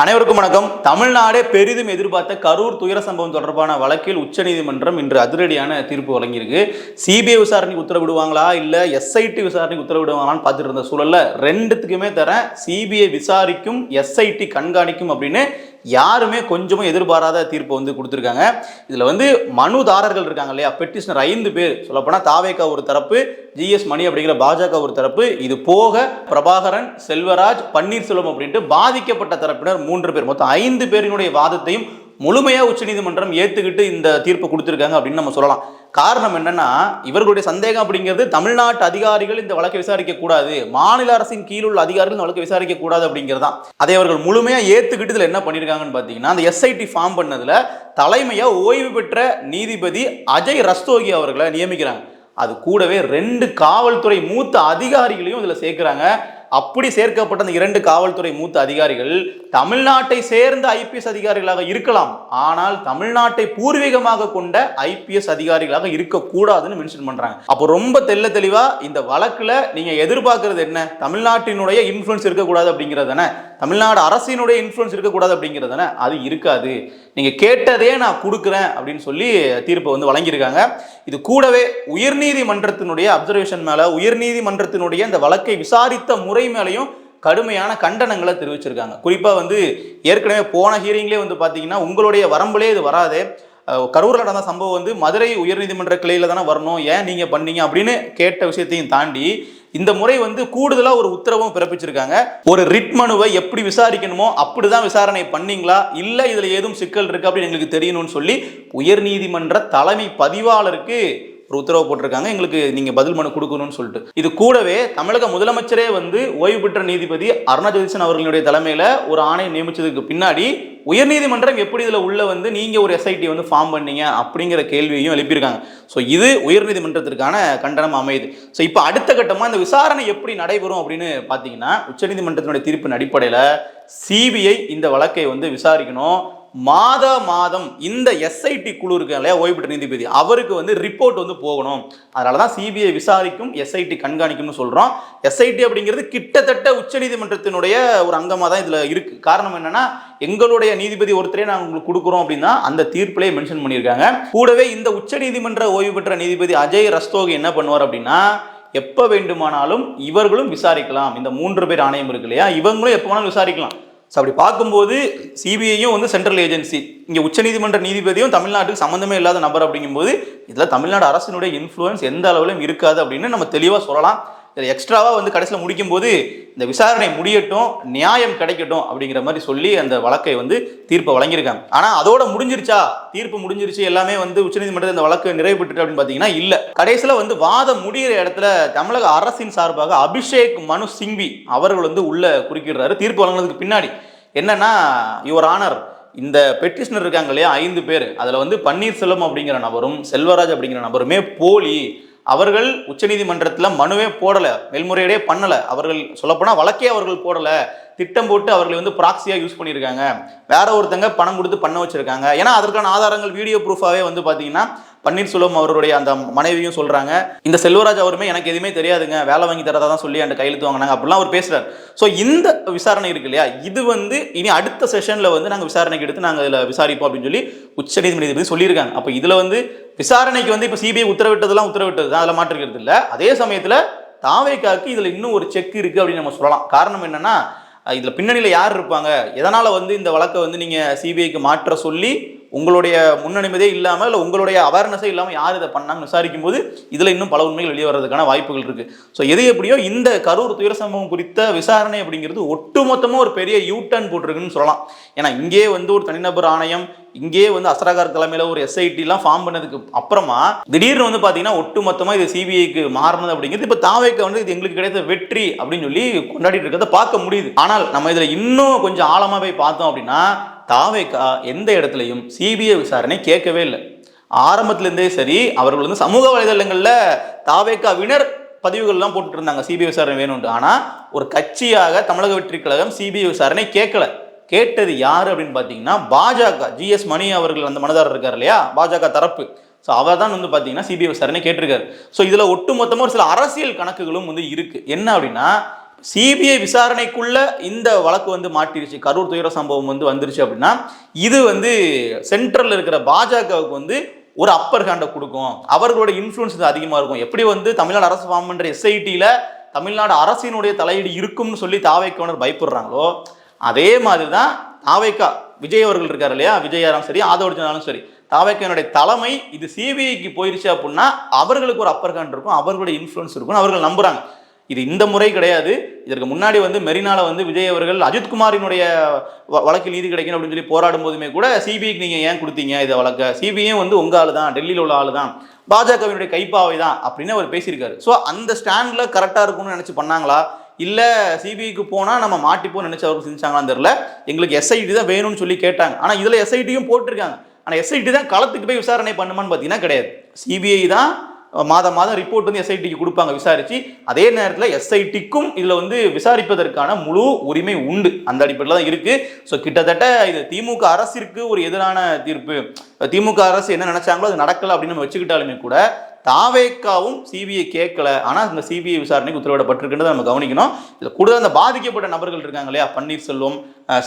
அனைவருக்கும் வணக்கம். தமிழ்நாடே பெரிதும் எதிர்பார்த்த கரூர் துயர சம்பவம் தொடர்பான வழக்கில் உச்சநீதிமன்றம் இன்று அதிரடியான தீர்ப்பு வழங்கியிருக்கு. சிபிஐ விசாரணைக்கு உத்தரவிடுவாங்களா? இல்ல எஸ்ஐடி விசாரணைக்கு உத்தரவிடுவாங்களான்னு பார்த்துட்டு இருந்த சூழல்ல ரெண்டுத்துக்குமே தரேன். சிபிஐ விசாரிக்கும் எஸ்ஐடி கண்காணிக்கும் அப்படின்னு யாருமே கொஞ்சமும் எதிர்பாராத தீர்ப்பை வந்து கொடுத்துருக்காங்க. இதில் வந்து மனுதாரர்கள் இருக்காங்க இல்லையா? பெட்டிஷனர் ஐந்து பேர். சொல்லப்போனால் தாவேக்கா ஒரு தரப்பு ஜிஎஸ் மணி அப்படிங்கிற பாஜக ஒரு தரப்பு இது போக பிரபாகரன் செல்வராஜ் பன்னீர்செல்வம் அப்படின்ட்டு பாதிக்கப்பட்ட தரப்பினர் மூன்று பேர். மொத்தம் ஐந்து பேரினுடைய வாதத்தையும் முழுமையாக உச்சநீதிமன்றம் ஏற்றுக்கிட்டு இந்த தீர்ப்பு கொடுத்துருக்காங்க அப்படின்னு நம்ம சொல்லலாம். காரணம் என்னன்னா இவர்களுடைய சந்தேகம் அப்படிங்கிறது தமிழ்நாட்டு அதிகாரிகள் இந்த வழக்கை விசாரிக்க கூடாது. மாநில அரசின் கீழ் உள்ள அதிகாரிகள் இந்த வழக்கை விசாரிக்க கூடாது அப்படிங்கிறது. தான் அதை அவர்கள் முழுமையாக ஏற்றுக்கிட்டு இதில் என்ன பண்ணியிருக்காங்கன்னு பார்த்தீங்கன்னா அந்த எஸ்ஐடி ஃபார்ம் பண்ணதில் தலைமையாக ஓய்வு பெற்ற நீதிபதி அஜய் ரஸ்தோகி அவர்களை நியமிக்கிறாங்க. அது கூடவே ரெண்டு காவல்துறை மூத்த அதிகாரிகளையும் இதில் சேர்க்குறாங்க. அப்படி சேர்க்கப்பட்ட அந்த இரண்டு காவல்துறை மூத்த அதிகாரிகள் தமிழ்நாட்டை சேர்ந்த ஐபிஎஸ் அதிகாரிகளாக இருக்கலாம். ஆனால் தமிழ்நாட்டை பூர்வீகமாக கொண்ட ஐபிஎஸ் அதிகாரிகளாக இருக்கக்கூடாதுன்னு மென்ஷன் பண்றாங்க. அப்போ ரொம்ப தெள்ள தெளிவா இந்த வழக்குல நீங்க எதிர்பார்க்கறது என்ன? தமிழ்நாட்டினுடைய இன்ஃபுளுன்ஸ் இருக்கக்கூடாது அப்படிங்கிறது தானே? தமிழ்நாடு அரசினுடைய இன்ஃபுளுன்ஸ் இருக்கக்கூடாது அப்படிங்கிறது தானே? அது இருக்காது. நீங்க கேட்டதே நான் கொடுக்குறேன் அப்படின்னு சொல்லி தீர்ப்பை வந்து வழங்கியிருக்காங்க. இது கூடவே உயர்நீதிமன்றத்தினுடைய அப்சர்வேஷன் மேல உயர்நீதிமன்றத்தினுடைய இந்த வழக்கை விசாரித்த முறை முறை மேலேயும் கடுமையான கண்டனங்களை தெரிவிச்சிருக்காங்க. குறிப்பாக வந்து ஏற்கனவே போன ஹியரிங்லேயே வந்து பார்த்தீங்கன்னா உங்களுடைய வரம்புலே இது வராது. கரூரில் நடந்த சம்பவம் வந்து மதுரை உயர்நீதிமன்ற கிளையில் தானே வரணும் ஏன் நீங்கள் பண்ணீங்க அப்படின்னு கேட்ட விஷயத்தையும் தாண்டி இந்த முறை வந்து கூடுதலாக ஒரு உத்தரவும் பிறப்பிச்சிருக்காங்க. ஒரு ரிட் மனுவை எப்படி விசாரிக்கணுமோ அப்படிதான் விசாரணை பண்ணீங்களா? இல்லை இதில் ஏதும் சிக்கல் இருக்குது அப்படின்னு எங்களுக்கு தெரியணும்னு சொல்லி உயர்நீதிமன்ற தலைமை பதிவாளருக்கு ஒரு உத்தரவு போட்டிருக்காங்க. எங்களுக்கு நீங்க பதில் மனு கொடுக்கணும்னு சொல்லிட்டு. இது கூடவே தமிழக முதலமைச்சரே வந்து ஓய்வு பெற்ற நீதிபதி அருணா அவர்களுடைய தலைமையில ஒரு ஆணையை நியமிச்சதுக்கு பின்னாடி உயர்நீதிமன்றம் எப்படி இதில் உள்ள வந்து நீங்க ஒரு எஸ்ஐடி வந்து ஃபார்ம் பண்ணீங்க அப்படிங்கிற கேள்வியையும் எழுப்பியிருக்காங்க. ஸோ இது உயர்நீதிமன்றத்திற்கான கண்டனம் அமையுது. ஸோ இப்போ அடுத்த கட்டமாக இந்த விசாரணை எப்படி நடைபெறும் அப்படின்னு பார்த்தீங்கன்னா உச்சநீதிமன்றத்தினுடைய தீர்ப்பின் அடிப்படையில் சிபிஐ இந்த வழக்கை வந்து விசாரிக்கணும். மாத மாதம் இந்த எஸ்ஐடி குழு இருக்கு இல்லையா ஓய்வு பெற்ற நீதிபதி அவருக்கு வந்து ரிப்போர்ட் வந்து போகணும். அதனால தான் சிபிஐ விசாரிக்கும் எஸ்ஐடி கண்காணிக்கும்னு சொல்கிறோம் எஸ்ஐடி அப்படிங்கிறது கிட்டத்தட்ட உச்சநீதிமன்றத்தினுடைய ஒரு அங்கமாக தான் இதில் இருக்குது காரணம் என்னென்னா எங்களுடைய நீதிபதி ஒருத்தரே நாங்கள் உங்களுக்கு கொடுக்குறோம் அப்படின்னா அந்த தீர்ப்பிலே மென்ஷன் பண்ணியிருக்காங்க. கூடவே இந்த உச்சநீதிமன்ற ஓய்வு பெற்ற நீதிபதி அஜய் ரஸ்தோகி என்ன பண்ணுவார் அப்படின்னா எப்போ வேண்டுமானாலும் இவர்களும் விசாரிக்கலாம். இந்த மூன்று பேர் ஆணையம் இருக்கு இல்லையா இவங்களும் எப்போ வேணாலும் விசாரிக்கலாம். ஸோ அப்படி பார்க்கும்போது சிபிஐயும் வந்து சென்ட்ரல் ஏஜென்சி இங்கே உச்சநீதிமன்ற நீதிபதியும் தமிழ்நாட்டுக்கு சம்மந்தமே இல்லாத நபர் அப்படிங்கும்போது இதில் தமிழ்நாடு அரசினுடைய இன்ஃப்ளூயன்ஸ் எந்த அளவிலும் இருக்காது அப்படின்னு நம்ம தெளிவாக சொல்லலாம். இதில் எக்ஸ்ட்ராவாக வந்து கடைசியில் முடிக்கும்போது இந்த விசாரணை முடியட்டும் நியாயம் கிடைக்கட்டும் அப்படிங்கிற மாதிரி சொல்லி அந்த வழக்கை வந்து தீர்ப்பை வழங்கியிருக்காங்க. ஆனால் அதோட முடிஞ்சிருச்சா? தீர்ப்பு முடிஞ்சிருச்சு எல்லாமே வந்து உச்சநீதிமன்றத்தில் இந்த வழக்கு நிறைவு பெற்று அப்படின்னு பார்த்தீங்கன்னா இல்லை. கடைசியில் வந்து வாதம் முடிகிற இடத்துல தமிழக அரசின் சார்பாக அபிஷேக் மனு சிங்வி அவர்கள் வந்து உள்ள குறுக்கிடுறாரு. தீர்ப்பு வழங்கினதுக்கு பின்னாடி. என்னன்னா யுவர் ஆனர் இந்த பெட்டிஷனர் இருக்காங்க இல்லையா ஐந்து பேர். அதில் வந்து பன்னீர்செல்வம் அப்படிங்கிற நபரும் செல்வராஜ் அப்படிங்கிற நபருமே போலி அவர்கள் உச்சநீதிமன்றத்தில் மனுவே போடலை மேல்முறையீடே பண்ணலை. அவர்கள் சொல்லப்போனால் வழக்கே அவர்கள் போடலை. திட்டம் போட்டு அவர்களை வந்து ப்ராக்சியாக யூஸ் பண்ணியிருக்காங்க. வேற ஒருத்தங்க பணம் கொடுத்து பண்ண வச்சிருக்காங்க. ஏன்னா அதற்கான ஆதாரங்கள் வீடியோ ப்ரூஃபாகவே வந்து பார்த்தீங்கன்னா பன்னீர்செல்வம் அவருடைய அந்த மனைவியும் சொல்றாங்க இந்த செல்வராஜ் அவருமே எனக்கு எதுவுமே தெரியாதுங்க வேலை வாங்கி தரதா தான் சொல்லி அந்த கையெழுத்து வாங்கினாங்க அப்படிலாம் அவர் பேசுறாரு. ஸோ இந்த விசாரணை இருக்கு இல்லையா இது வந்து இனி அடுத்த செஷன்ல வந்து நாங்கள் விசாரணைக்கு எடுத்து நாங்கள் இதில் விசாரிப்போம் அப்படின்னு சொல்லி உச்சநீதிமன்ற நீதிபதி சொல்லியிருக்காங்க. அப்போ இதில் வந்து விசாரணைக்கு வந்து இப்போ சிபிஐ உத்தரவிட்டதெல்லாம் உத்தரவிட்டது தான் அதில் மாற்றிருக்கிறது இல்லை. அதே சமயத்தில் தாவேக்காக்கு இதில் இன்னும் ஒரு செக் இருக்குது அப்படின்னு நம்ம சொல்லலாம். காரணம் என்னன்னா இதில் பின்னணியில் யார் இருப்பாங்க எதனால் வந்து இந்த வழக்கை வந்து நீங்கள் சிபிஐக்கு மாற்ற சொல்லி உங்களுடைய முன்னனுமதியே இல்லாமல் இல்லை உங்களுடைய அவேர்னஸே இல்லாமல் யார் இதை பண்ணாங்கன்னு விசாரிக்கும் போது இதில் இன்னும் பல உண்மைகள் வெளியே வர்றதுக்கான வாய்ப்புகள் இருக்கு. ஸோ எது எப்படியோ இந்த கரூர் துயர சம்பவம் குறித்த விசாரணை அப்படிங்கிறது ஒட்டுமொத்தமாக ஒரு பெரிய யூ டர்ன் போட்டிருக்குன்னு சொல்லலாம். ஏன்னா இங்கே வந்து ஒரு தனிநபர் ஆணையம் இங்கே வந்து அசரகார் தலைமையில் ஒரு எஸ்ஐடிலாம் ஃபார்ம் பண்ணதுக்கு அப்புறமா திடீர்னு வந்து பார்த்தீங்கன்னா ஒட்டுமொத்தமாக இது சிபிஐக்கு மாறினது அப்படிங்கிறது இப்போ தாவேக்க வந்து இது எங்களுக்கு கிடைத்த வெற்றி அப்படின்னு சொல்லி கொண்டாடிட்டு இருக்கிறத பார்க்க முடியுது. ஆனால் நம்ம இதில் இன்னும் கொஞ்சம் ஆழமாக போய் பார்த்தோம் அப்படின்னா தாவேக்கா எந்த இடத்துலையும் சிபிஐ விசாரணை கேட்கவே இல்லை. ஆரம்பத்துலேருந்தே சரி அவர்கள் வந்து சமூக வலைதளங்களில் தாவேக்காவினர் பதிவுகள்லாம் போட்டுட்டு இருந்தாங்க. சிபிஐ விசாரணை வேணும்னு ஆனால் ஒரு கட்சியாக தமிழக வெற்றி கழகம் சிபிஐ விசாரணை கேட்கல. கேட்டது யார் அப்படின்னு பார்த்தீங்கன்னா பாஜக ஜிஎஸ் மணி அவர்கள் அந்த மனதாரர் இருக்கார் இல்லையா? பாஜக தரப்பு. ஸோ அவர் தான் வந்து பார்த்தீங்கன்னா சிபிஐ விசாரணை கேட்டிருக்காரு. ஸோ இதில் ஒட்டு மொத்தமாக ஒரு சில அரசியல் கணக்குகளும் வந்து இருக்கு. என்ன அப்படின்னா சிபிஐ விசாரணைக்குள்ள இந்த வழக்கு வந்து மாட்டிருச்சு. கரூர் துயர சம்பவம் வந்து வந்துருச்சு அப்படின்னா இது வந்து சென்ட்ரலில் இருக்கிற பாஜகவுக்கு வந்து ஒரு அப்பர் ஹேண்டை கொடுக்கும். அவர்களோட இன்ஃப்ளூன்ஸ் இது அதிகமாக இருக்கும். எப்படி வந்து தமிழ்நாடு அரசு ஃபார்ம் பண்ணுற எஸ்ஐடியில் தமிழ்நாடு அரசினுடைய தலையீடு இருக்கும்னு சொல்லி தாவைக்கவனர் பயப்படுறாங்களோ அதே மாதிரி தான் தாவைக்கா விஜய் அவர்கள் இருக்காரு இல்லையா? விஜயாரும் சரி ஆதவர்ஜனாலும் சரி. தாவைக்கனுடைய தலைமை இது சிபிஐக்கு போயிருச்சு அப்படின்னா அவர்களுக்கு ஒரு அப்பர் ஹேண்ட் இருக்கும் அவர்களுடைய இன்ஃப்ளூன்ஸ் இருக்கும் அவர்கள் நம்புறாங்க. இது இந்த முறை கிடையாது. இதற்கு முன்னாடி வந்து மெரினால வந்து விஜய் அவர்கள் அஜித்குமாரினுடைய வ- வழக்கில் நீதி கிடைக்கணும் அப்படின்னு சொல்லி போராடும் போதுமே கூட சிபிஐக்கு நீங்கள் ஏன் கொடுத்தீங்க இதை வழக்க? சிபிஐயும் வந்து உங்கள் ஆள் தான் டெல்லியில் உள்ள ஆள் தான் பாஜகவினுடைய கைப்பாவை தான் அப்படின்னு அவர் பேசியிருக்காரு. ஸோ அந்த ஸ்டாண்டில் கரெக்டாக இருக்கும்னு நினச்சி பண்ணாங்களா? இல்லை சிபிஐக்கு போனால் நம்ம மாட்டிப்போம் நினச்சி அவர்கள் செஞ்சாங்களான்னு தெரியல. எங்களுக்கு எஸ்ஐடி தான் வேணும்னு சொல்லி கேட்டாங்க. ஆனால் இதில் எஸ்ஐடியும் போட்டிருக்காங்க. ஆனால் எஸ்ஐடி தான் களத்துக்கு போய் விசாரணை பண்ணுமான்னு பார்த்தீங்கன்னா கிடையாது. சிபிஐ தான் மாதம் மாதம் ரிப்போர்ட் வந்து எஸ்ஐடிக்கு கொடுப்பாங்க விசாரிச்சு. அதே நேரத்தில் எஸ்ஐடிக்கும் இதில் வந்து விசாரிப்பதற்கான முழு உரிமை உண்டு. அந்த அடிப்படையில் தான் இருக்கு. ஸோ கிட்டத்தட்ட இது திமுக அரசிற்கு ஒரு எதிரான தீர்ப்பு. திமுக அரசு என்ன நினைச்சாங்களோ அது நடக்கல அப்படின்னு நம்ம வச்சுக்கிட்டாலுமே கூட தாவேக்காவும் சிபிஐ கேட்கல. ஆனால் இந்த சிபிஐ விசாரணைக்கு உத்தரவிடப்பட்டிருக்குன்றதை நம்ம கவனிக்கணும். இதில் கூடுதல் அந்த பாதிக்கப்பட்ட நபர்கள் இருக்காங்க இல்லையா? பன்னீர்செல்வம்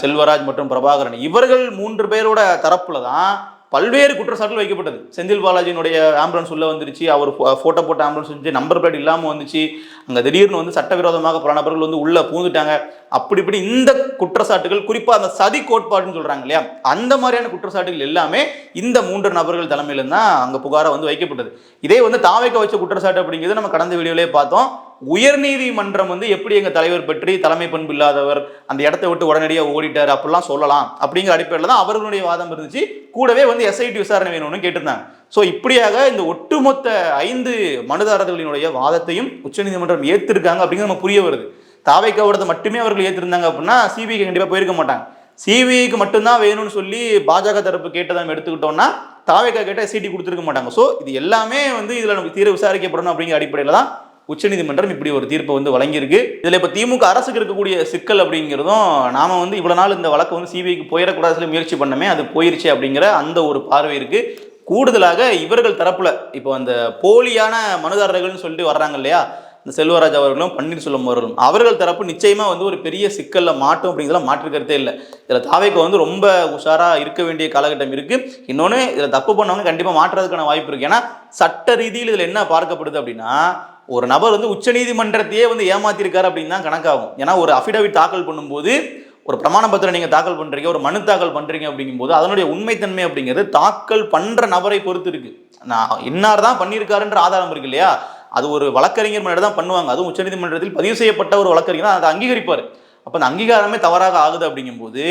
செல்வராஜ் மற்றும் பிரபாகரன். இவர்கள் மூன்று பேரோட தரப்புல தான் பல்வேறு குற்றச்சாட்டுகள் வைக்கப்பட்டது. செந்தில் பாலாஜியினுடைய ஆம்புலன்ஸ் உள்ளே வந்துருச்சு. அவர் ஃபோட்டோ போட்ட ஆம்புலன்ஸ் வந்துச்சு நம்பர் பிளேட் இல்லாமல் வந்துச்சு. அங்கே திடீர்னு வந்து சட்டவிரோதமாக பல நபர்கள் வந்து உள்ளே பூந்துட்டாங்க அப்படி இப்படி இந்த குற்றச்சாட்டுகள் குறிப்பாக அந்த சதி கோட்பாடுன்னு சொல்கிறாங்க இல்லையா? அந்த மாதிரியான குற்றச்சாட்டுகள் எல்லாமே இந்த மூன்று நபர்கள் தலைமையில் தான் அங்கே புகாராக வந்து வைக்கப்பட்டது. இதே வந்து தாவைக்க வச்ச குற்றச்சாட்டு அப்படிங்கிறது நம்ம கடந்த வீடியோலேயே பார்த்தோம். உயர்நீதிமன்றம் வந்து எப்படி எங்கள் தலைவர் பற்றி தலைமை பண்பு இல்லாதவர் அந்த இடத்த விட்டு உடனடியாக ஓடிட்டார் அப்படிலாம் சொல்லலாம் அப்படிங்கிற அடிப்படையில் தான் அவர்களுடைய வாதம் இருந்துச்சு. கூடவே வந்து எஸ்ஐடி விசாரணை வேணும்னு கேட்டிருந்தாங்க. ஸோ இப்படியாக இந்த ஒட்டுமொத்த ஐந்து மனுதாரர்களினுடைய வாதத்தையும் உச்சநீதிமன்றம் ஏற்றிருக்காங்க அப்படிங்கிறது நம்ம புரிய வருது. தாவைக்காவோடது மட்டுமே அவர்கள் ஏற்றிருந்தாங்க அப்படின்னா சிபிஐ கண்டிப்பாக போயிருக்க மாட்டாங்க. சிபிஐக்கு மட்டும்தான் வேணும்னு சொல்லி பாஜக தரப்பு கேட்டதை நம்ம எடுத்துக்கிட்டோம்னா தாவைக்கா கேட்டால் சீட்டி கொடுத்துருக்க மாட்டாங்க. ஸோ இது எல்லாமே வந்து இதில் நமக்கு தீர விசாரிக்கப்படணும் அப்படிங்கிற அடிப்படையில் தான் உச்சநீதிமன்றம் இப்படி ஒரு தீர்ப்பை வந்து வழங்கியிருக்கு. இதில் இப்போ திமுக அரசுக்கு இருக்கக்கூடிய சிக்கல் அப்படிங்கிறதும் நாம வந்து இவ்வளோ நாள் இந்த வழக்கு வந்து சிபிஐக்கு போயிடக்கூடாது சொல்லி முயற்சி பண்ணமே அது போயிருச்சு அப்படிங்கிற அந்த ஒரு பார்வை இருக்குது கூடுதலாக இவர்கள் தரப்பில் இப்போ அந்த போலியான மனுதாரர்கள்னு சொல்லிட்டு வர்றாங்க இல்லையா? இந்த செல்வராஜ் அவர்களும் பன்னீர்செல்வம் அவர்களும். அவர்கள் தரப்பு நிச்சயமாக வந்து ஒரு பெரிய சிக்கலில் மாட்டும் அப்படிங்கிறத மாற்று இல்லை. இதில் தாவேக்கு வந்து ரொம்ப உஷாராக இருக்க வேண்டிய காலகட்டம் இருக்குது இன்னொன்று இதில் தப்பு பண்ணவங்க கண்டிப்பாக மாற்றுறதுக்கான வாய்ப்பு இருக்குது ஏன்னா சட்ட ரீதியில் இதில் என்ன பார்க்கப்படுது அப்படின்னா ஒரு நபர் வந்து உச்சநீதிமன்றத்தையே வந்து ஏமாத்திருக்காரு அப்படின்னு தான் கணக்காகும். ஏன்னா ஒரு அஃபிடவிட் தாக்கல் பண்ணும்போது ஒரு பிரமாண பத்திரம் நீங்கள் தாக்கல் பண்ணுறீங்க ஒரு மனு தாக்கல் பண்ணுறீங்க அப்படிங்கும்போது அதனுடைய உண்மைத்தன்மை அப்படிங்கிறது தாக்கல் பண்ணுற நபரை பொறுத்து இருக்கு. நான் இன்னார் தான் பண்ணியிருக்காருன்ற ஆதாரம் இருக்கு இல்லையா? அது ஒரு வழக்கறிஞர் முன்னாடி தான் பண்ணுவாங்க. அதுவும் உச்சநீதிமன்றத்தில் பதிவு செய்யப்பட்ட ஒரு வழக்கறிஞர் தான் அதை அங்கீகரிப்பார். அப்போ அந்த அங்கீகாரமே தவறாக ஆகுது அப்படிங்கும்போது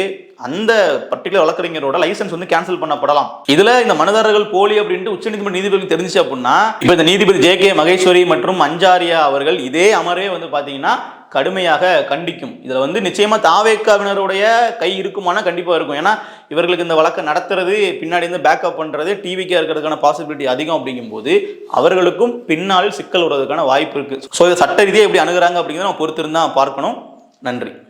அந்த பர்டிகுலர் வழக்கறிஞரோட லைசன்ஸ் வந்து கேன்சல் பண்ணப்படலாம். இதுல இந்த மனுதாரர்கள் போலி அப்படின்ட்டு உச்சநீதிமன்ற நீதிபதி தெரிஞ்சுச்சு அப்படின்னா இப்போ இந்த நீதிபதி ஜே கே மகேஸ்வரி மற்றும் அஞ்சாரியா அவர்கள் இதே அமரே வந்து பாத்தீங்கன்னா கடுமையாக கண்டிக்கும். இதுல வந்து நிச்சயமா தாவேக்காவினருடைய கை இருக்குமானா கண்டிப்பா இருக்கும். ஏன்னா இவர்களுக்கு இந்த வழக்கை நடத்துறது பின்னாடி இருந்து பேக்கப் பண்றது டிவிக்கே இருக்கிறதுக்கான பாசிபிலிட்டி அதிகம் அப்படிங்கும்போது அவர்களுக்கும் பின்னால் சிக்கல் வருவதற்கான வாய்ப்பு இருக்கு. ஸோ இதை சட்ட ரீதியாக எப்படி அணுகிறாங்க அப்படிங்கிறத நம்ம பொறுத்திருந்தா பார்க்கணும். நன்றி.